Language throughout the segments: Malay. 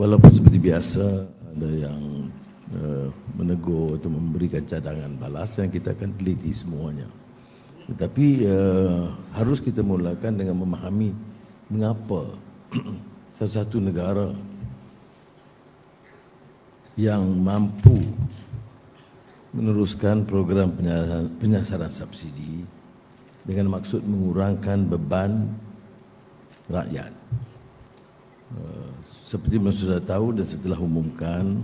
walaupun seperti biasa ada yang uh, menegur atau memberikan cadangan balas yang kita akan teliti semuanya. Tetapi uh, harus kita mulakan dengan memahami mengapa satu-satu negara yang mampu meneruskan program penyasaran, penyasaran subsidi dengan maksud mengurangkan beban rakyat. Uh, seperti yang sudah tahu dan setelah umumkan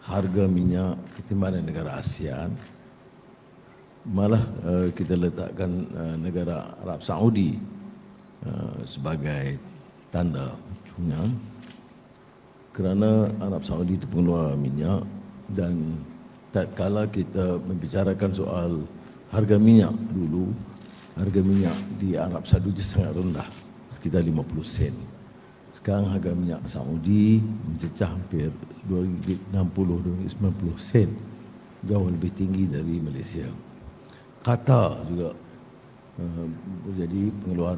harga minyak ketimbangan negara ASEAN malah uh, kita letakkan uh, negara Arab Saudi uh, sebagai tanda cunnya kerana Arab Saudi itu pengeluar minyak dan tak kala kita membicarakan soal harga minyak dulu harga minyak di Arab Saudi sangat rendah sekitar 50 sen sekarang harga minyak Saudi mencecah hampir 260 290 sen jauh lebih tinggi dari Malaysia Qatar juga uh, jadi pengeluar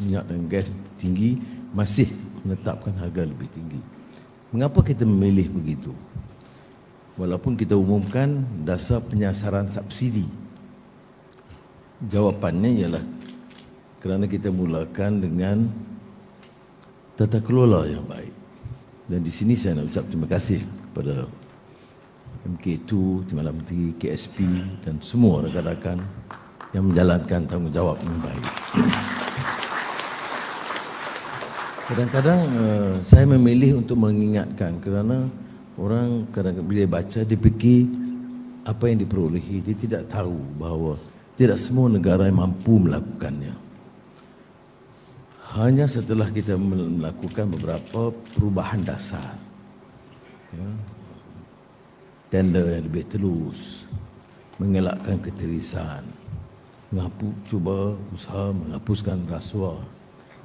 minyak dan gas tinggi masih menetapkan harga lebih tinggi. Mengapa kita memilih begitu? Walaupun kita umumkan dasar penyasaran subsidi. Jawapannya ialah kerana kita mulakan dengan tata kelola yang baik. Dan di sini saya nak ucap terima kasih kepada MK2, Timbalan Menteri, KSP dan semua rakan-rakan yang menjalankan tanggungjawab dengan baik. Kadang-kadang uh, saya memilih untuk mengingatkan kerana orang kadang-kadang bila baca dia fikir apa yang diperolehi dia tidak tahu bahawa tidak semua negara yang mampu melakukannya. Hanya setelah kita melakukan beberapa perubahan dasar. Ya, tender yang lebih telus, mengelakkan ketirisan, mengapu, cuba usaha menghapuskan rasuah,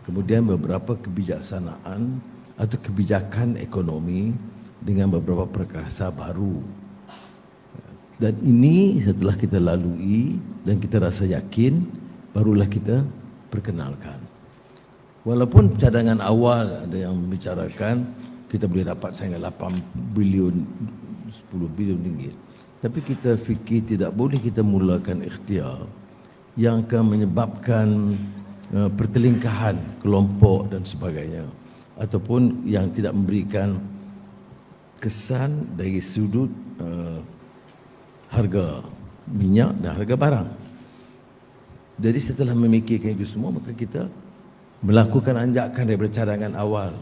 kemudian beberapa kebijaksanaan atau kebijakan ekonomi dengan beberapa perkasa baru. Dan ini setelah kita lalui dan kita rasa yakin, barulah kita perkenalkan. Walaupun cadangan awal ada yang membicarakan kita boleh dapat sehingga 8 bilion 10 bilion ringgit. Tapi kita fikir tidak boleh kita mulakan ikhtiar yang akan menyebabkan uh, pertelingkahan kelompok dan sebagainya ataupun yang tidak memberikan kesan dari sudut uh, harga minyak dan harga barang. Jadi setelah memikirkan itu semua maka kita melakukan anjakan daripada cadangan awal.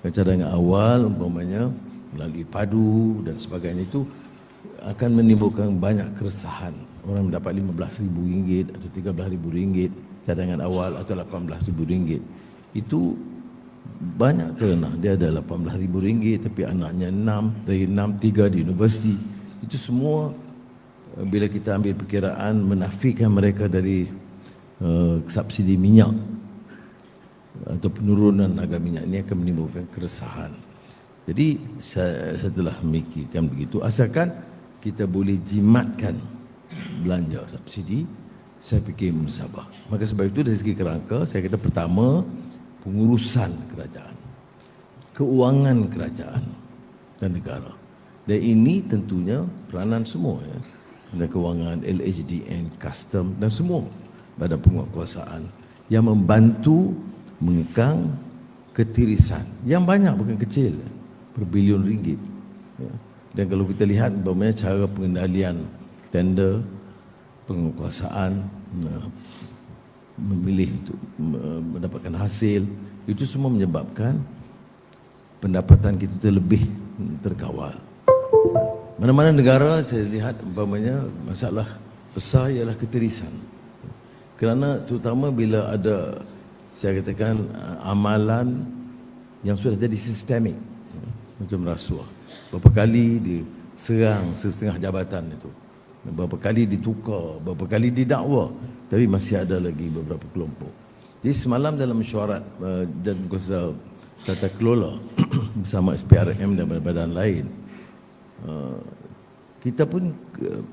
Cadangan awal umpamanya melalui padu dan sebagainya itu akan menimbulkan banyak keresahan. Orang mendapat RM15,000 atau RM13,000 cadangan awal atau RM18,000. Itu banyak kerana dia ada RM18,000 tapi anaknya 6, dari 6, 3 di universiti. Itu semua eh, bila kita ambil perkiraan menafikan mereka dari uh, subsidi minyak atau penurunan harga minyak ini akan menimbulkan keresahan. Jadi setelah memikirkan begitu, asalkan kita boleh jimatkan belanja subsidi, saya fikir musabah. Maka sebab itu dari segi kerangka, saya kata pertama, pengurusan kerajaan. Keuangan kerajaan dan negara. Dan ini tentunya peranan semua ya. Dan kewangan LHDN, custom dan semua badan penguatkuasaan yang membantu mengekang ketirisan yang banyak bukan kecil berbilion ringgit. Ya. Dan kalau kita lihat bagaimana cara pengendalian tender, penguasaan, ya, memilih untuk mendapatkan hasil, itu semua menyebabkan pendapatan kita lebih terkawal. Mana-mana negara saya lihat umpamanya masalah besar ialah ketirisan. Kerana terutama bila ada saya katakan amalan yang sudah jadi sistemik macam rasuah. Berapa kali diserang setengah jabatan itu. Berapa kali ditukar, berapa kali didakwa. Tapi masih ada lagi beberapa kelompok. Jadi semalam dalam mesyuarat uh, dan kuasa tata kelola bersama SPRM dan badan-badan lain, uh, kita pun uh,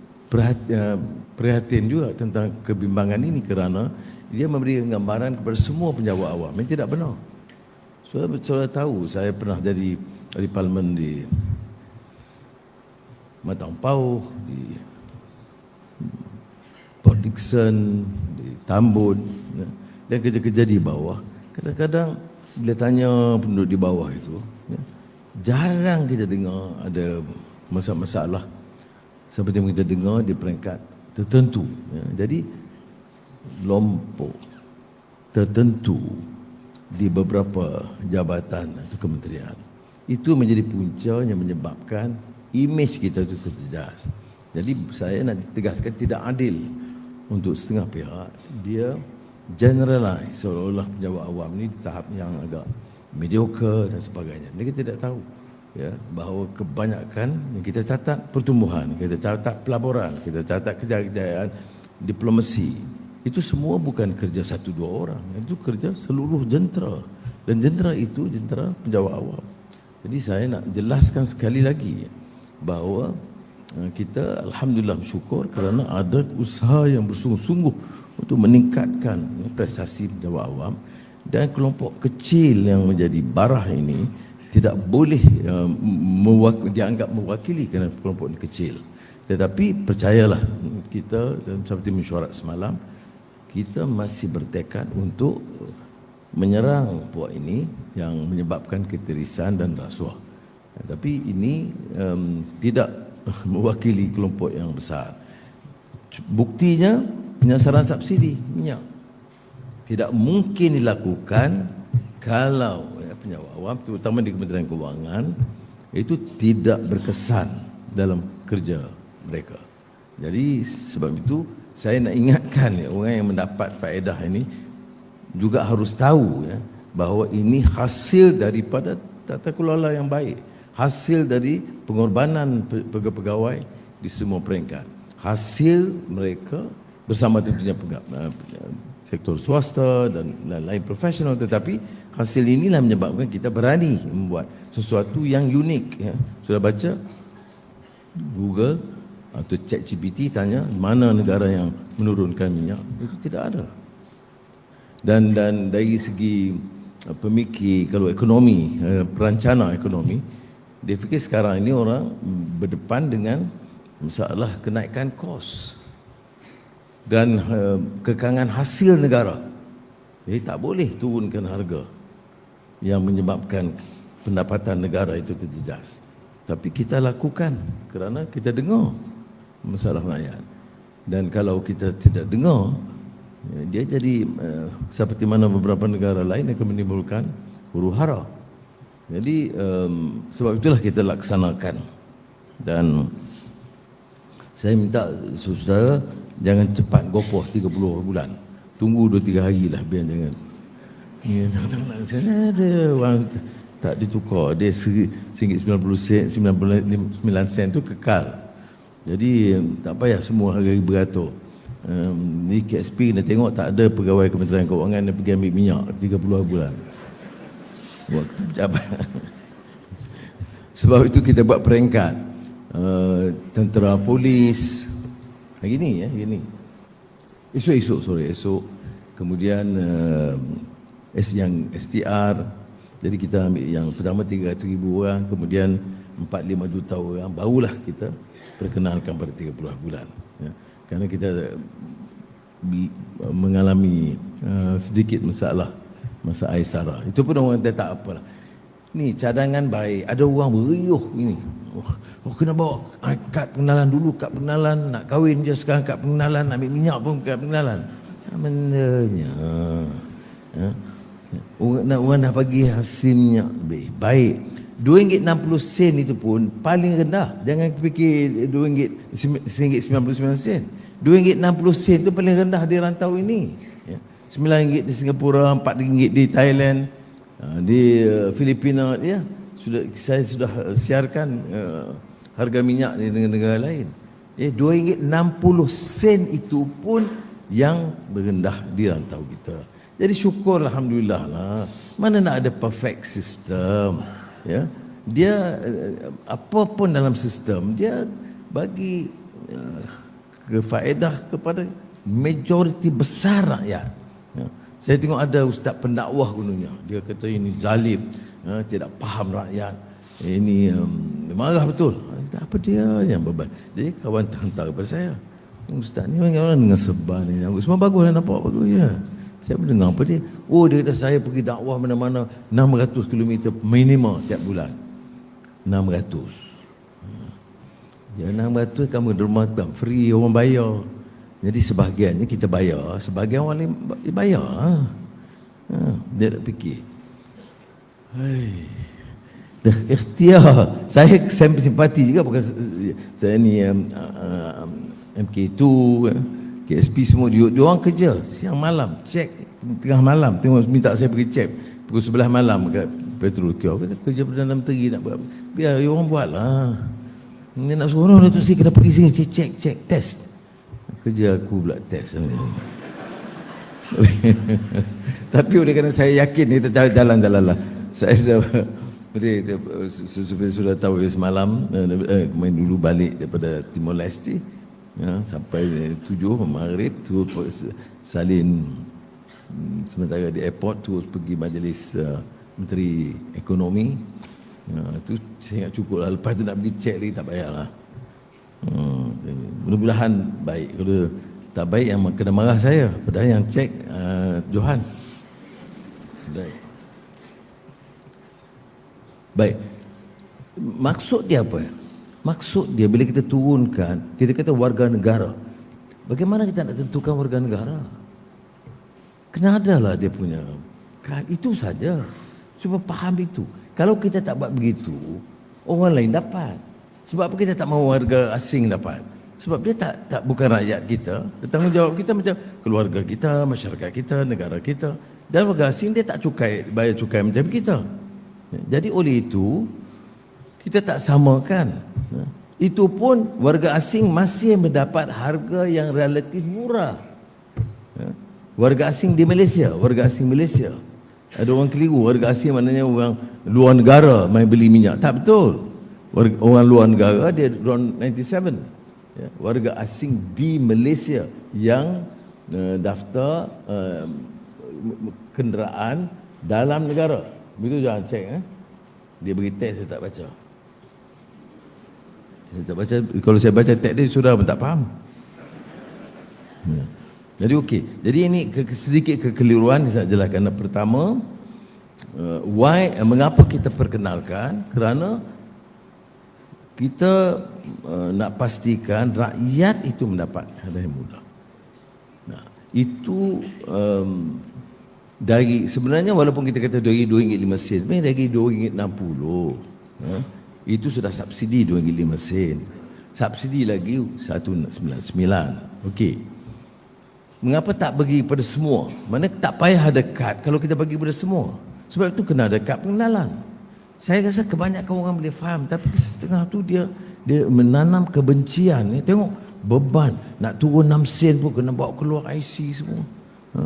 perhatian juga tentang kebimbangan ini kerana dia memberi gambaran kepada semua penjawat awam yang tidak benar. Saudara, saudara tahu saya pernah jadi ahli parlimen di Matang Pau, di Port Dickson, di Tambun ya. dan kerja-kerja di bawah. Kadang-kadang bila tanya penduduk di bawah itu, ya, jarang kita dengar ada masalah-masalah seperti yang kita dengar di peringkat tertentu. Ya. Jadi lompok tertentu di beberapa jabatan atau kementerian itu menjadi punca yang menyebabkan imej kita itu terjejas. Jadi saya nak tegaskan tidak adil untuk setengah pihak dia generalize seolah-olah penjawab awam ni di tahap yang agak mediocre dan sebagainya. Mereka tidak tahu ya bahawa kebanyakan yang kita catat pertumbuhan, kita catat pelaburan, kita catat kejayaan diplomasi. Itu semua bukan kerja satu dua orang, itu kerja seluruh jentera. Dan jentera itu jentera penjawab awam. Jadi saya nak jelaskan sekali lagi bahawa eh, kita alhamdulillah bersyukur kerana ada usaha yang bersungguh-sungguh untuk meningkatkan eh, prestasi penjawab awam dan kelompok kecil yang menjadi barah ini tidak boleh uh, mewak- dianggap mewakili kerana kelompok ini kecil. Tetapi percayalah kita seperti mesyuarat semalam kita masih bertekad untuk menyerang puak ini yang menyebabkan ketirisan dan rasuah. Tapi ini um, tidak mewakili kelompok yang besar. Buktinya penyasaran subsidi minyak tidak mungkin dilakukan kalau ya, penjawab awam terutama di Kementerian Kewangan itu tidak berkesan dalam kerja mereka. Jadi sebab itu saya nak ingatkan ya, orang yang mendapat faedah ini juga harus tahu ya bahawa ini hasil daripada tata kelola yang baik, hasil dari pengorbanan pe- pegawai-pegawai di semua peringkat, hasil mereka bersama tentunya eh, sektor swasta dan lain-lain profesional. Tetapi hasil inilah menyebabkan kita berani membuat sesuatu yang unik ya. Sudah baca? Google atau ChatGPT tanya mana negara yang menurunkan minyak? Itu tidak ada. Dan dan dari segi uh, pemikir kalau ekonomi uh, perancana ekonomi dia fikir sekarang ini orang berdepan dengan masalah kenaikan kos dan uh, kekangan hasil negara. Jadi tak boleh turunkan harga yang menyebabkan pendapatan negara itu terjejas. Tapi kita lakukan kerana kita dengar masalah rakyat dan kalau kita tidak dengar Ya, dia jadi uh, seperti mana beberapa negara lain akan menimbulkan huru hara. Jadi um, sebab itulah kita laksanakan dan saya minta saudara jangan cepat gopoh 30 bulan. Tunggu 2 3 hari lah biar jangan. Ya, ada orang tak ditukar. Dia RM1.90 sen, 99 sen tu kekal. Jadi tak payah semua hari beratur. Um, ni KSP kena tengok tak ada pegawai Kementerian Keuangan yang pergi ambil minyak 30 bulan. Waktu pejabat sebab itu kita buat peringkat. Uh, tentera polis. Hari ni ya hari ni. Esok-esok sorry esok. Kemudian uh, S yang STR jadi kita ambil yang pertama 300 ribu orang. Kemudian 4-5 juta orang barulah kita perkenalkan pada 30 bulan ya kerana kita mengalami uh, sedikit masalah masa air sara. Itu pun orang kata tak apalah. Ni cadangan baik. Ada orang beriuh ini. Oh, oh kena bawa kad pengenalan dulu, kad pengenalan nak kahwin je sekarang kad pengenalan, ambil minyak pun kad pengenalan. Menanya. Ha? Orang, orang dah bagi hasil minyak lebih. Baik. RM2.60 itu pun paling rendah. Jangan fikir RM2.99 sen. RM2.60 itu paling rendah di rantau ini. Ya. RM9 di Singapura, RM4 di Thailand, ah, di uh, Filipina ya. Sudah saya sudah uh, siarkan uh, harga minyak di negara-negara lain. Ya, RM2.60 itu pun yang berendah di rantau kita. Jadi syukur alhamdulillah lah. Mana nak ada perfect system ya dia eh, apa pun dalam sistem dia bagi uh, kefaedah kepada majoriti besar rakyat ya. Saya tengok ada ustaz pendakwah gunanya. Dia kata ini zalim, ha, tidak faham rakyat. Ini um, marah betul. Apa dia yang beban? Jadi kawan hantar kepada saya. Ustaz ni orang dengan sebar ni. Semua bagus lah nampak bagus ya. Saya mendengar apa dia. Oh dia kata saya pergi dakwah mana-mana 600 km minimum tiap bulan. 600. Ya 600 kamu di rumah kan free orang bayar. Jadi sebahagiannya kita bayar, sebahagian orang lain bayar. Ha. Ha. Dia nak fikir. Hai. Dah ikhtiar. Saya simpati juga bukan saya ni um, um, MK2, KSP semua dia, dia orang kerja siang malam, cek tengah malam tengok minta saya pergi cek pukul sebelah malam kat petrol kata kerja Perdana Menteri nak buat biar orang buatlah ni nak suruh tu sini kena pergi sini cek cek cek test. Kerja aku pula test. Tapi oleh kerana saya yakin ni tetap jalan-jalan lah. Saya dah sudah, sudah tahu semalam eh, main dulu balik daripada Timor Leste ya, sampai tujuh maghrib tu salin hmm, sementara di airport terus pergi majlis uh, menteri ekonomi Ya, tu saya cukup lah. Lepas tu nak pergi cek lagi tak payah lah. Hmm, mudah-mudahan baik. Kalau tak baik yang kena marah saya. Padahal yang cek uh, Johan. Baik. Baik. Maksud dia apa? Maksud dia bila kita turunkan, kita kata warga negara. Bagaimana kita nak tentukan warga negara? Kena adalah dia punya. Kan, itu saja. Cuma faham itu. Kalau kita tak buat begitu, orang lain dapat. Sebab apa kita tak mahu warga asing dapat? Sebab dia tak tak bukan rakyat kita. Tanggungjawab kita macam keluarga kita, masyarakat kita, negara kita. Dan warga asing dia tak cukai, bayar cukai macam kita. Jadi oleh itu, kita tak samakan. Itu pun warga asing masih mendapat harga yang relatif murah. Warga asing di Malaysia, warga asing Malaysia. Ada orang keliru, warga asing maknanya orang luar negara main beli minyak. Tak betul. Warga, orang luar negara dia around 97. Ya, warga asing di Malaysia yang uh, daftar uh, kenderaan dalam negara. Begitu jangan cek. Eh? Dia beri teks saya tak baca. Saya tak baca. Kalau saya baca teks dia sudah tak faham. Ya. Jadi okey. Jadi ini sedikit kekeliruan saya jelaskan. Pertama, uh, why uh, mengapa kita perkenalkan? Kerana kita uh, nak pastikan rakyat itu mendapat hadiah yang mudah. Nah, itu um, dari sebenarnya walaupun kita kata dari RM2.5 sen, sebenarnya dari RM2.60. Uh, itu sudah subsidi RM2.5 sen. Subsidi lagi 199. Okey. Mengapa tak bagi pada semua? Mana tak payah ada kad kalau kita bagi pada semua. Sebab itu kena ada kad pengenalan. Saya rasa kebanyakan orang boleh faham tapi setengah tu dia dia menanam kebencian. Ni tengok beban nak turun 6 sen pun kena bawa keluar IC semua. Ha?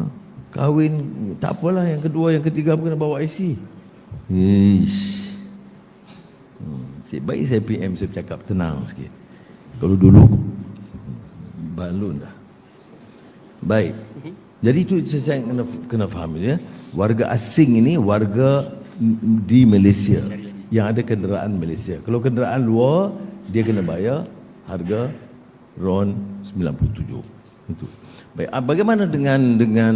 Kahwin tak apalah yang kedua yang ketiga pun kena bawa IC. Ish. Hmm, baik saya PM saya cakap tenang sikit. Kalau dulu balun dah. Baik. Jadi itu saya kena, kena faham ya. Warga asing ini warga di Malaysia yang ada kenderaan Malaysia. Kalau kenderaan luar dia kena bayar harga RON 97. Itu. Baik, ah, bagaimana dengan dengan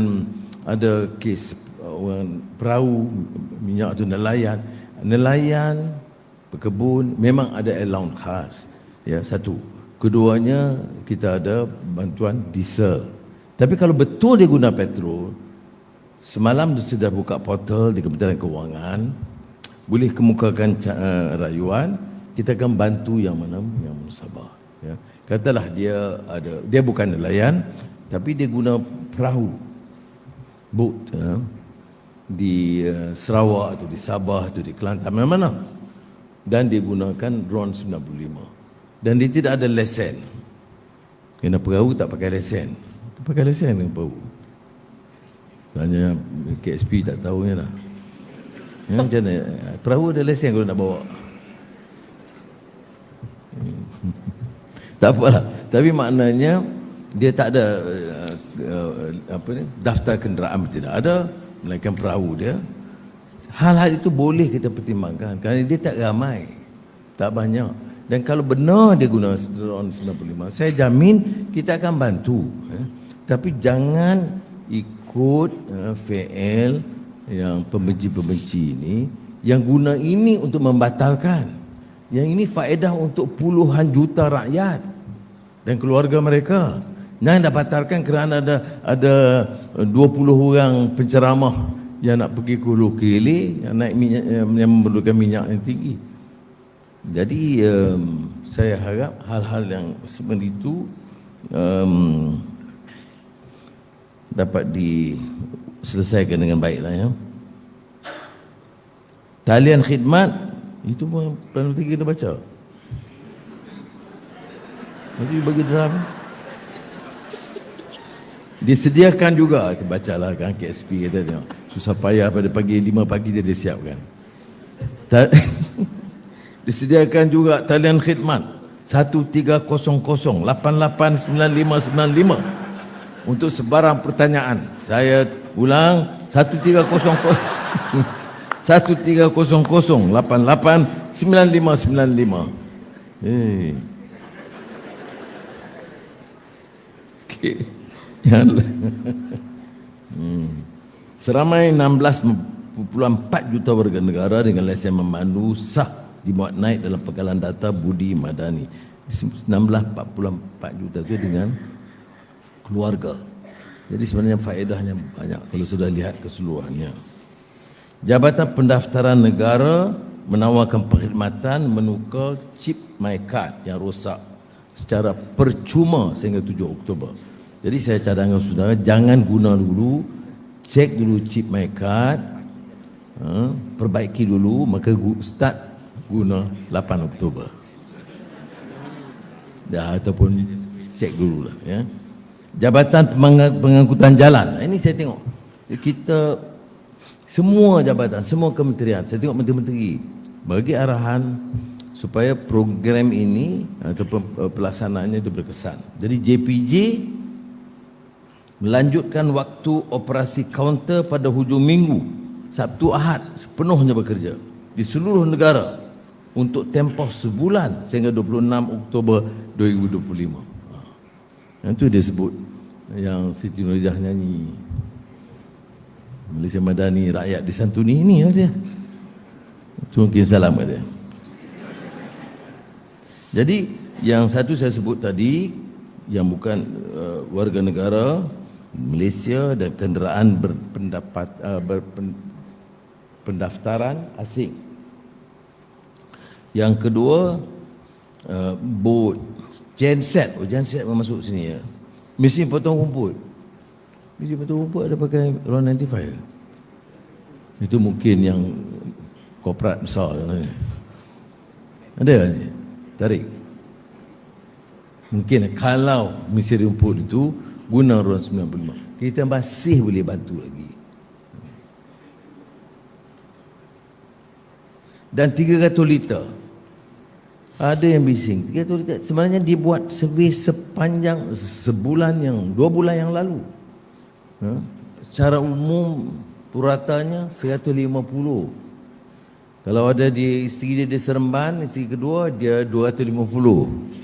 ada kes uh, orang perahu minyak tu nelayan, nelayan pekebun memang ada allowance khas. Ya, satu. Keduanya kita ada bantuan diesel. Tapi kalau betul dia guna petrol, semalam dia sudah buka portal di Kementerian Kewangan, boleh kemukakan uh, rayuan, kita akan bantu yang mana yang musabah. Ya. Katalah dia ada, dia bukan nelayan, tapi dia guna perahu, boat, ya, di uh, Sarawak atau di Sabah atau di Kelantan, mana-mana. Dan dia gunakan drone 95. Dan dia tidak ada lesen. Kena perahu tak pakai lesen. Pakai lesen yang bau. Tanya KSP tak tahu ni lah. Ya, macam mana? Perahu ada lesen kalau nak bawa. tak apalah. Tapi maknanya dia tak ada uh, uh, apa ni daftar kenderaan tidak ada melainkan perahu dia hal-hal itu boleh kita pertimbangkan kerana dia tak ramai tak banyak. Dan kalau benar dia guna drone 95 saya jamin kita akan bantu eh. tapi jangan ikut VL yang pembenci-pembenci ini yang guna ini untuk membatalkan. Yang ini faedah untuk puluhan juta rakyat dan keluarga mereka. Jangan dah batalkan kerana ada ada 20 orang penceramah yang nak pergi ke Hulu Kili yang naik minyak yang memerlukan minyak yang tinggi. Jadi um, saya harap hal-hal yang seperti itu um, dapat diselesaikan dengan baiklah ya. Talian khidmat itu pun plan tiga kita baca. Nanti bagi dalam. Disediakan juga Saya baca lah kan KSP kata tengok Susah payah pada pagi 5 pagi dia disiapkan Disediakan juga talian khidmat 1300-889595 Untuk sebarang pertanyaan Saya ulang 1300-889595 Hey. Okay. hmm. Seramai 16.4 juta warga negara dengan lesen memandu sah dimuat naik dalam pekalan data Budi Madani. 16.44 juta itu dengan keluarga. Jadi sebenarnya faedahnya banyak kalau sudah lihat keseluruhannya. Jabatan Pendaftaran Negara menawarkan perkhidmatan menukar chip MyCard yang rosak secara percuma sehingga 7 Oktober. Jadi saya cadangkan saudara jangan guna dulu, cek dulu chip MyCard, ha, perbaiki dulu, maka start guna 8 Oktober. Ya, ataupun cek dulu lah. Ya. Jabatan Pengangkutan Jalan, ini saya tengok. Kita semua jabatan, semua kementerian, saya tengok menteri-menteri bagi arahan supaya program ini ataupun uh, pelaksanaannya itu berkesan. Jadi JPJ melanjutkan waktu operasi kaunter pada hujung minggu Sabtu Ahad sepenuhnya bekerja di seluruh negara untuk tempoh sebulan sehingga 26 Oktober 2025. Yang itu dia sebut yang Siti Nurhaliza nyanyi Malaysia Madani rakyat disantuni ini ya dia. Itu mungkin salam dia. Jadi yang satu saya sebut tadi yang bukan uh, warga negara Malaysia dan kenderaan berpendapat uh, berpendaftaran asing. Yang kedua uh, boat genset, oh genset masuk sini ya. Mesin potong rumput. Mesin potong rumput ada pakai RON 95. Itu mungkin yang korporat besar. Ada ni? tarik mungkin kalau misi rumput itu guna RON 95 kita masih boleh bantu lagi. Dan 300 liter. Ada yang bising. 300 liter. Sebenarnya dibuat servis sepanjang sebulan yang dua bulan yang lalu. Ha? secara umum puratanya 150 kalau ada di isteri dia di Seremban, isteri kedua dia 250.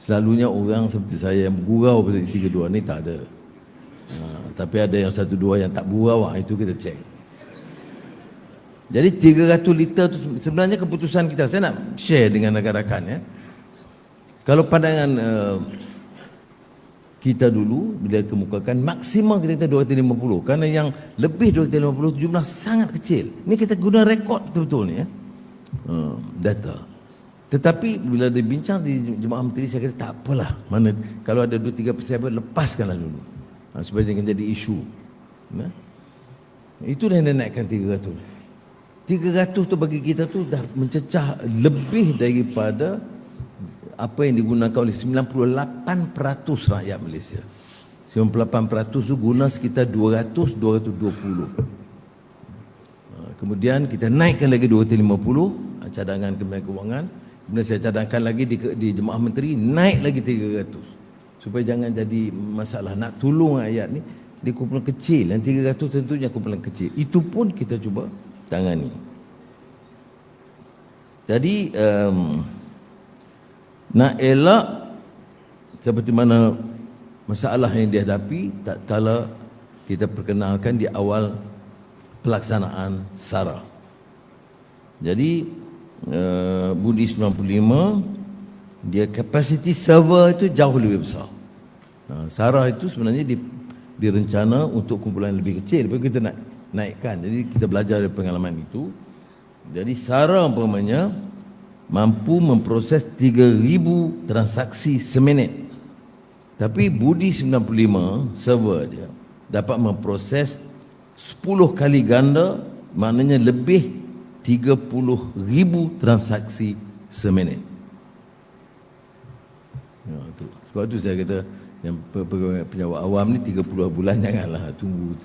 Selalunya orang seperti saya yang bergurau pada isteri kedua ni tak ada. Ha, tapi ada yang satu dua yang tak bergurau, ha, itu kita cek. Jadi 300 liter tu sebenarnya keputusan kita. Saya nak share dengan rakan-rakan ya. Kalau pandangan uh, kita dulu bila kemukakan maksimal kita 250 kerana yang lebih 250 jumlah sangat kecil ni kita guna rekod betul-betul ni ya uh, data tetapi bila dibincang di jemaah menteri saya kata tak apalah mana kalau ada 2-3 persen lepaskanlah dulu ha, supaya jangan jadi isu ya? itu yang dia naikkan 300 300 tu bagi kita tu dah mencecah lebih daripada apa yang digunakan oleh 98% rakyat Malaysia. 98% tu guna sekitar 200 220. Ha, kemudian kita naikkan lagi 250 ha, cadangan Kementerian Kewangan. Kemudian saya cadangkan lagi di, di Jemaah Menteri naik lagi 300. supaya jangan jadi masalah nak tolong ayat ni di kumpulan kecil yang 300 tentunya kumpulan kecil itu pun kita cuba tangani jadi um, nak elak seperti mana masalah yang dihadapi tak kala kita perkenalkan di awal pelaksanaan SARA. Jadi uh, Budi 95 dia kapasiti server itu jauh lebih besar. Uh, SARA itu sebenarnya di, direncana untuk kumpulan lebih kecil tapi kita nak naikkan. Jadi kita belajar dari pengalaman itu. Jadi SARA umpamanya mampu memproses 3000 transaksi seminit. Tapi Budi 95 server dia dapat memproses 10 kali ganda maknanya lebih 30 ribu transaksi seminit. Ya, tu. Sebab tu saya kata yang penyawak awam ni 30 bulan janganlah tunggu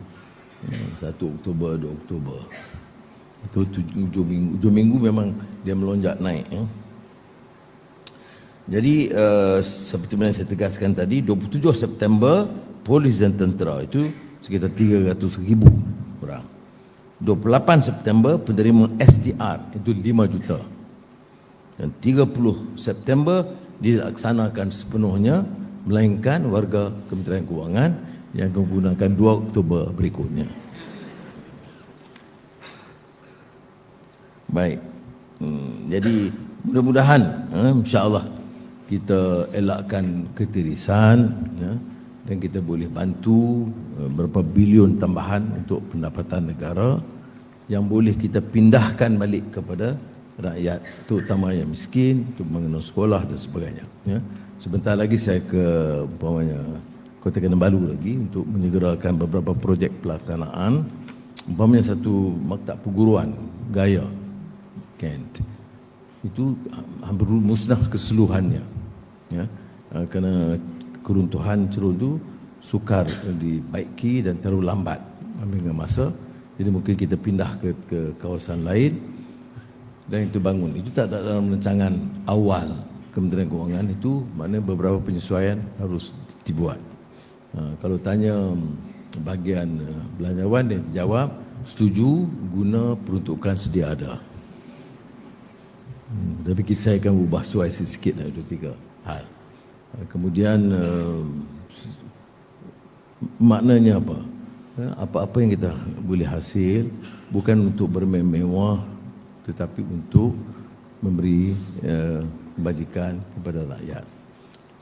ya, 1 Oktober, 2 Oktober. Itu hujung minggu, hujung minggu memang dia melonjak naik. Ya. Jadi uh, seperti mana saya tegaskan tadi 27 September polis dan tentera itu sekitar 300 ribu orang. 28 September penerima STR itu 5 juta. Dan 30 September dilaksanakan sepenuhnya melainkan warga Kementerian Kewangan yang menggunakan 2 Oktober berikutnya. Baik. Hmm, jadi mudah-mudahan eh, insya-Allah kita elakkan ketirisan ya. Eh, dan kita boleh bantu eh, berapa bilion tambahan untuk pendapatan negara yang boleh kita pindahkan balik kepada rakyat terutama yang miskin untuk mengenal sekolah dan sebagainya ya. sebentar lagi saya ke umpamanya Kota Kinabalu lagi untuk menyegerakan beberapa projek pelaksanaan. Umpamanya satu maktab perguruan gaya Kent. Itu hampir musnah keseluruhannya ya. Eh, kerana keruntuhan cerudu sukar dibaiki dan terlalu lambat ambil masa. Jadi mungkin kita pindah ke, ke kawasan lain dan itu bangun. Itu tak ada dalam rancangan awal Kementerian Keuangan itu mana beberapa penyesuaian harus dibuat. Ha, kalau tanya bagian uh, belanjawan dia jawab setuju guna peruntukan sedia ada. Hmm, tapi kita akan ubah suai sikit lah, dua tiga hal Kemudian uh, maknanya apa? Apa-apa yang kita boleh hasil bukan untuk bermewah tetapi untuk memberi uh, kebajikan kepada rakyat.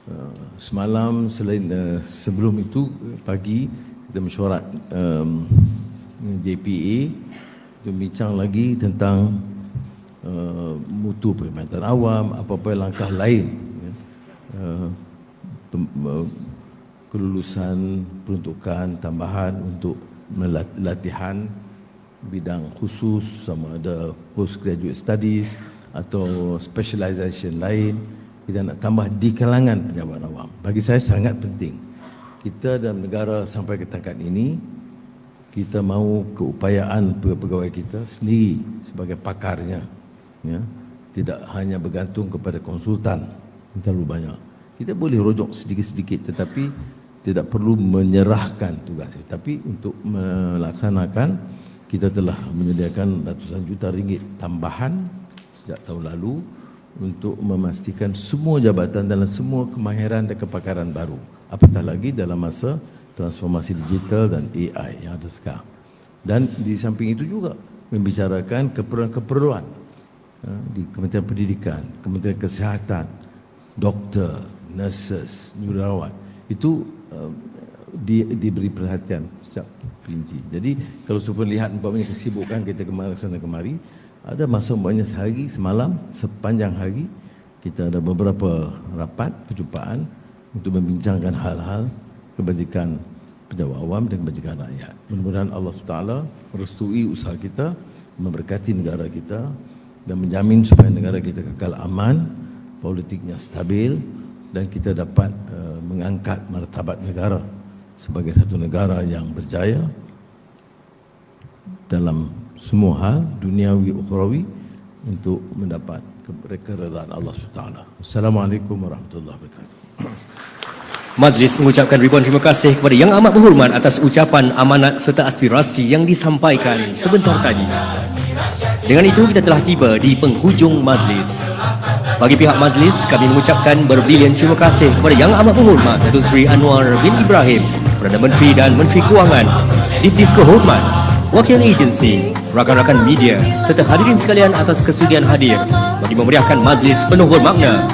Uh, semalam selain uh, sebelum itu pagi kita mesyuarat um, JPA untuk bincang lagi tentang uh, mutu perkhidmatan awam apa-apa langkah lain uh, kelulusan peruntukan tambahan untuk latihan bidang khusus sama ada postgraduate studies atau specialization lain. Kita nak tambah di kalangan pejabat awam. Bagi saya sangat penting. Kita dalam negara sampai ke tingkat ini kita mahu keupayaan pegawai kita sendiri sebagai pakarnya ya. Tidak hanya bergantung kepada konsultan terlalu banyak kita boleh rojok sedikit-sedikit tetapi tidak perlu menyerahkan tugas itu. Tapi untuk melaksanakan kita telah menyediakan ratusan juta ringgit tambahan sejak tahun lalu untuk memastikan semua jabatan dalam semua kemahiran dan kepakaran baru. Apatah lagi dalam masa transformasi digital dan AI yang ada sekarang. Dan di samping itu juga membicarakan keperluan-keperluan ha, di Kementerian Pendidikan, Kementerian Kesihatan, doktor, nurses, jururawat itu uh, di, diberi perhatian sejak perinci. Jadi kalau supaya lihat umpamanya kesibukan kita kemari sana kemari, ada masa umpamanya sehari semalam sepanjang hari kita ada beberapa rapat perjumpaan untuk membincangkan hal-hal kebajikan pejabat awam dan kebajikan rakyat. Mudah-mudahan Allah Taala merestui usaha kita, memberkati negara kita dan menjamin supaya negara kita kekal aman, politiknya stabil, dan kita dapat uh, mengangkat martabat negara sebagai satu negara yang berjaya dalam semua hal duniawi ukhrawi untuk mendapat keredaan Allah SWT. Assalamualaikum warahmatullahi wabarakatuh. Majlis mengucapkan ribuan terima kasih kepada Yang Amat Berhormat atas ucapan amanat serta aspirasi yang disampaikan sebentar tadi. Dengan itu kita telah tiba di penghujung majlis. Bagi pihak majlis, kami mengucapkan berbilion terima kasih kepada Yang Amat Berhormat Datuk Seri Anwar bin Ibrahim, Perdana Menteri dan Menteri Kewangan, Dip-Dip Kehormat, Wakil Agensi, rakan-rakan media serta hadirin sekalian atas kesudian hadir bagi memeriahkan majlis penuh bermakna